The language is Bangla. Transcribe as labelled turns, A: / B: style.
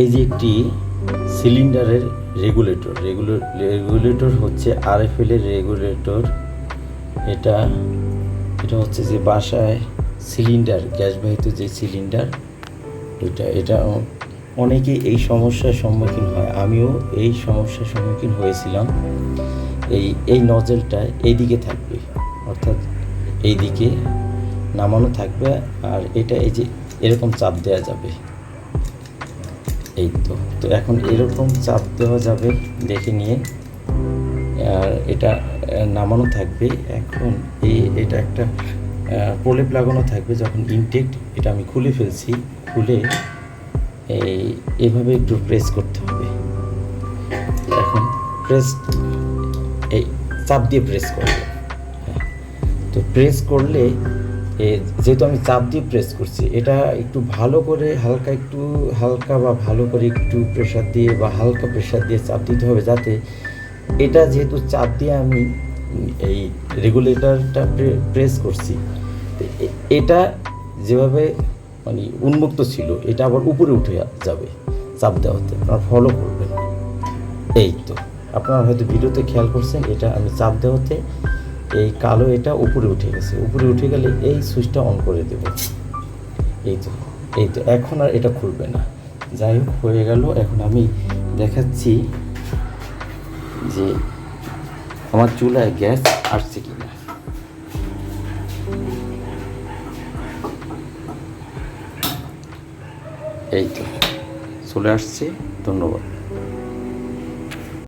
A: এই যে একটি সিলিন্ডারের রেগুলেটর রেগুলেটর হচ্ছে আরএফএল এর রেগুলেটর। এটা এটা হচ্ছে যে বাসায় সিলিন্ডার, গ্যাসবাহিত যে সিলিন্ডার এটা এটা অনেকে এই সমস্যার সম্মুখীন হয়। আমিও এই সমস্যার সম্মুখীন হয়েছিলাম। এই এই নজেলটা এইদিকে থাকবে, অর্থাৎ এইদিকে নামানো থাকবে, আর এটা এই যে এরকম চাপ দেওয়া যাবে। এই তো। তো এখন এরকম চাপ দেওয়া যাবে দেখে নিয়ে। আর এটা নামানো থাকবে। এখন এই, এটা একটা প্রলেপ লাগানো থাকবে যখন ইনটেক এটা আমি খুলে ফেলছি। খুলে এই, এভাবে একটু প্রেস করতে হবে। এখন প্রেস এই, চাপ দিয়ে প্রেস করবে। হ্যাঁ। তো প্রেস করলে যেহেতু আমি চাপ দিয়ে প্রেস করছি, এটা একটু ভালো করে হালকা একটু, হালকা বা ভালো করে একটু প্রেশার দিয়ে বা হালকা প্রেশার দিয়ে চাপ দিতে হবে যাতে এটা যেহেতু চাপ দিয়ে আমি এই রেগুলেটরটা প্রেস করছি এটা যেভাবে মানে উন্মুক্ত ছিল, এটা আবার উপরে উঠে যাবে চাপ দেওয়াতে আপনারা ফলো করবেন। এই তো, আপনারা হয়তো ভিডিওতে খেয়াল করছেন, এটা আমি চাপ দেওয়াতে এই কালো এটা উপরে উঠে গেছে। উপরে উঠে গেলে এই সুইচটা অন করে দেব। এই তো এই তো, এখন আর এটা খুলবে না। যাই হোক, হয়ে গেল। এখন আমি দেখাচ্ছি যে আমার চুলায় গ্যাস আসছে কি না এই তো, চলে আসছে। ধন্যবাদ।